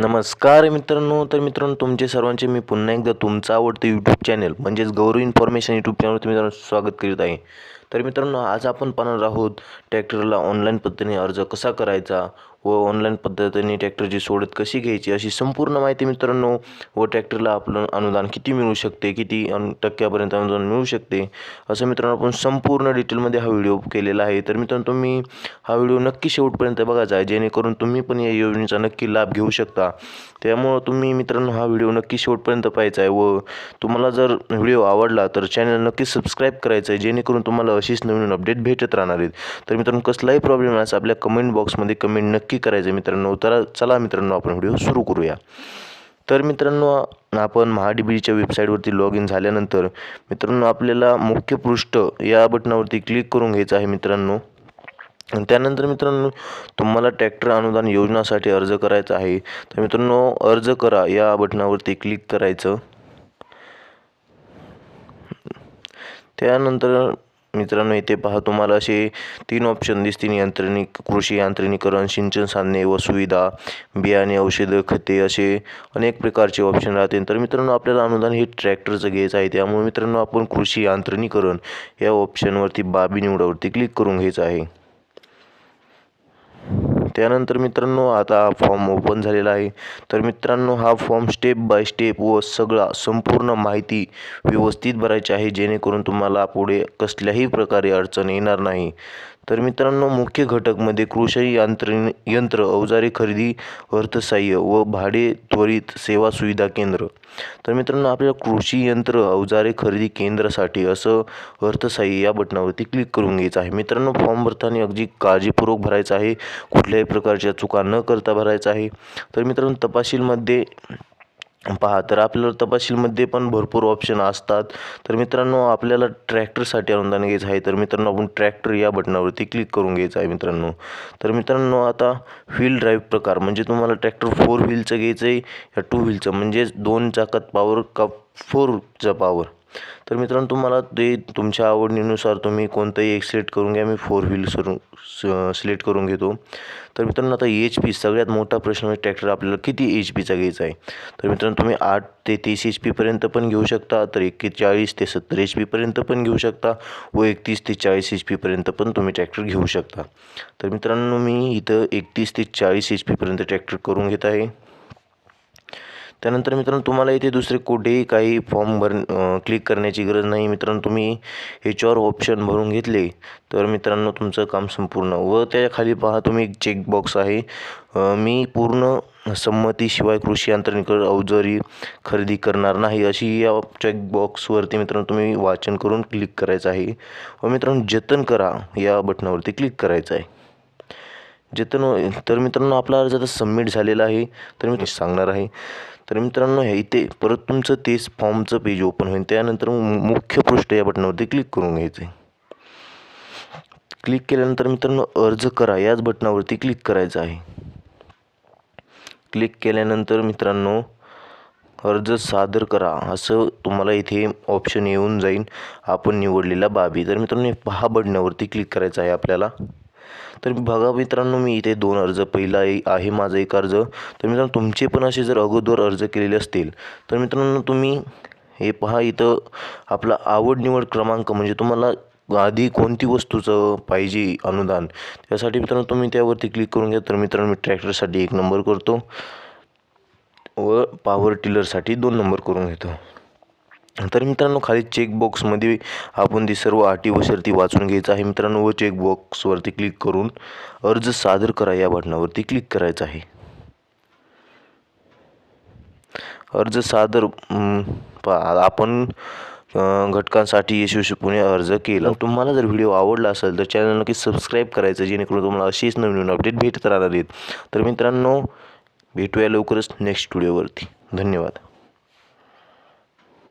नमस्कार मित्रांनो तर मित्रांनो तुमचे सर्वांचे मी पुन्हा एकदा तुमचं आवडतं यूट्यूब चॅनल म्हणजेच गौरव इन्फॉर्मेशन यूट्यूब चॅनलवरती मित्रांनो स्वागत करीत आहे. तर मित्रांनो आज आपण पाहणार आहोत ट्रॅक्टरला ऑनलाईन पद्धतीने अर्ज कसा करायचा व ऑनलाईन पद्धतीने ट्रॅक्टरची सोडत कशी घ्यायची अशी संपूर्ण माहिती मित्रांनो व ट्रॅक्टरला आपलं अनुदान किती मिळू शकते किती अन टक्क्यापर्यंत अनुदान मिळू शकते असं मित्रांनो आपण संपूर्ण डिटेलमध्ये हा व्हिडिओ केलेला आहे. तर मित्रांनो तुम्ही हा व्हिडिओ नक्की शेवटपर्यंत बघायचा आहे. जेणेकरून तुम्ही पण या योजनेचा नक्की लाभ घेऊ शकता. त्यामुळं तुम्ही मित्रांनो हा व्हिडिओ नक्की शेवटपर्यंत पाहायचा आहे व तुम्हाला जर व्हिडिओ आवडला तर चॅनल नक्की सबस्क्राईब करायचं आहे. जेणेकरून तुम्हाला अशीच नवीन अपडेट भेटत राहणार आहेत. तर मित्रांनो कसलाही प्रॉब्लेम असं आपल्या कमेंट बॉक्समध्ये कमेंट नक्की करायचं आहे मित्रांनो. तर चला मित्रांनो आपण व्हिडिओ सुरू करूया. तर मित्रांनो आपण महाडीबीच्या वेबसाईटवरती लॉग इन झाल्यानंतर मित्रांनो आपल्याला मुख्य पृष्ठ या बटनावरती क्लिक करून घ्यायचं आहे मित्रांनो. त्यानंतर मित्रांनो तुम्हाला ट्रॅक्टर अनुदान योजनासाठी अर्ज करायचा आहे. तर मित्रांनो अर्ज करा. या बटनावरती क्लिक करायचं. त्यानंतर मित्रांनो इथे पहा तुम्हाला असे तीन ऑप्शन दिसतील. यांत्रिक कृषी यांत्रिकीकरण सिंचन साधने व सुविधा बियाणे औषधं खते असे अनेक प्रकारचे ऑप्शन राहतील तर मित्रांनो आपल्याला अनुदान हे ट्रॅक्टरचं घ्यायचं आहे. त्यामुळे मित्रांनो आपण कृषी यांत्रिकीकरण या ऑप्शनवरती बाबी निवडावरती क्लिक करून घ्यायचं आहे. त्यानंतर मित्रांनो आता हा फॉर्म ओपन झालेला आहे. तर मित्रांनो हा फॉर्म स्टेप बाय स्टेप व सगळा संपूर्ण माहिती व्यवस्थित भरायची आहे जेणेकरून तुम्हाला पुढे कसल्याही प्रकारे अडचण येणार नाही. तर मित्रांनो मुख्य घटकमध्ये कृषी यंत्र यंत्र अवजारे खरेदी अर्थसहाय्य व भाडे त्वरित सेवा सुविधा केंद्र. तर मित्रांनो आपल्याला कृषी यंत्र अवजारे खरेदी केंद्रासाठी असं अर्थसहाय्य या बटनावरती क्लिक करून घ्यायचं आहे. मित्रांनो फॉर्म भरताना अगदी काळजीपूर्वक भरायचं आहे. कुठल्याही प्रकारच्या चुका न करता भरायचा आहे. तर मित्रांनो तपशीलमध्ये पहा तर आपल्याला तपशीलमध्ये पण भरपूर ऑप्शन असतात. तर मित्रांनो आपल्याला ट्रॅक्टरसाठी अनुदान घ्यायचं आहे. तर मित्रांनो आपण ट्रॅक्टर या बटनावरती क्लिक करून घ्यायचं आहे मित्रांनो. तर मित्रांनो आता व्हील ड्राईव्ह प्रकार म्हणजे तुम्हाला ट्रॅक्टर फोर व्हीलचं घ्यायचं आहे या टू व्हीलचं म्हणजेच दोन चाकात पावर का फोरचा पावर तर मित्रांनो तुम्हाला ते तुमच्या आवडीनुसार तुम्ही कोणतंही एक सिलेक्ट करून घ्या. मी फोर व्हील सरून सिलेक्ट करून घेतो. तर मित्रांनो आता एच पी सगळ्यात मोठा प्रश्न म्हणजे ट्रॅक्टर आपल्याला किती एच पीचा घ्यायचा आहे? तर मित्रांनो तुम्ही आठ ते तीस एच पीपर्यंत पण घेऊ शकता तर एक्केचाळीस ते सत्तर एच पीपर्यंत पण घेऊ शकता व एकतीस ते चाळीस एच पीपर्यंत पण तुम्ही ट्रॅक्टर घेऊ शकता. तर मित्रांनो मी इथं एकतीस ते चाळीस एच पीपर्यंत ट्रॅक्टर करून घेत आहे. त्यानंतर मित्रांनो तुम्हाला इथे दुसरे कुठेही काही फॉर्म भर क्लिक करण्याची गरज नाही. मित्रांनो तुम्ही ह्याच्यावर ऑप्शन भरून घेतले तर मित्रांनो तुमचं काम संपूर्ण. व त्याच्याखाली पहा तुम्ही एक चेकबॉक्स आहे. मी पूर्ण संमतीशिवाय कृषी यंत्रणेकडे अवजारी खरेदी करणार नाही. अशी या चेकबॉक्सवरती मित्रांनो तुम्ही वाचन करून क्लिक करायचं आहे. व मित्रांनो जतन करा या बटनावरती क्लिक करायचं आहे. जतन तर मित्रांनो आपला अर्ज आता सबमिट झालेला आहे. तर मी सांगणार आहे. तर मित्रांनो हे इथे परत तुमचं तेच फॉर्मचं पेज ओपन होईल. त्यानंतर मुख्य पृष्ठ या बटनावरती क्लिक करून घ्यायचं आहे क्लिक केल्यानंतर मित्रांनो अर्ज करा. याच बटनावरती क्लिक करायचं आहे. क्लिक केल्यानंतर मित्रांनो अर्ज सादर करा. असं तुम्हाला इथे ऑप्शन येऊन जाईल. आपण निवडलेल्या बाबी. तर मित्रांनो पहा बटनावरती क्लिक करायचं आहे आपल्याला. तर बघा मित्रांनो मी इथे दोन अर्ज. पहिला आहे माझं एक अर्ज. तर मित्रांनो तुमचे पण असे जर अगोदर अर्ज केलेले असतील तर मित्रांनो तुम्ही हे पहा इथं आपला आवड निवड क्रमांक म्हणजे तुम्हाला आधी कोणती वस्तूचं पाहिजे अनुदान? त्यासाठी मित्रांनो तुम्ही त्यावरती क्लिक करून घ्या. तर मित्रांनो मी ट्रॅक्टरसाठी एक नंबर करतो व पॉवर टिलरसाठी दोन नंबर करून घेतो. तर मित्रांनो खाली चेकबॉक्समध्ये आपण ती सर्व अटी व शर्ती वाचून घ्यायचं आहे. मित्रांनो व चेकबॉक्सवरती क्लिक करून अर्ज सादर करा या बटनावरती क्लिक करायचं आहे. अर्ज सादर आपण घटकांसाठी यशस्वीपणे अर्ज केला. तुम्हाला जर व्हिडिओ आवडला असेल तर चॅनल नक्की सबस्क्राईब करायचं जेणेकरून तुम्हाला अशीच नवीन नवीन अपडेट भेटत राहणार आहेत. तर मित्रांनो भेटूया लवकरच नेक्स्ट व्हिडिओवरती धन्यवाद.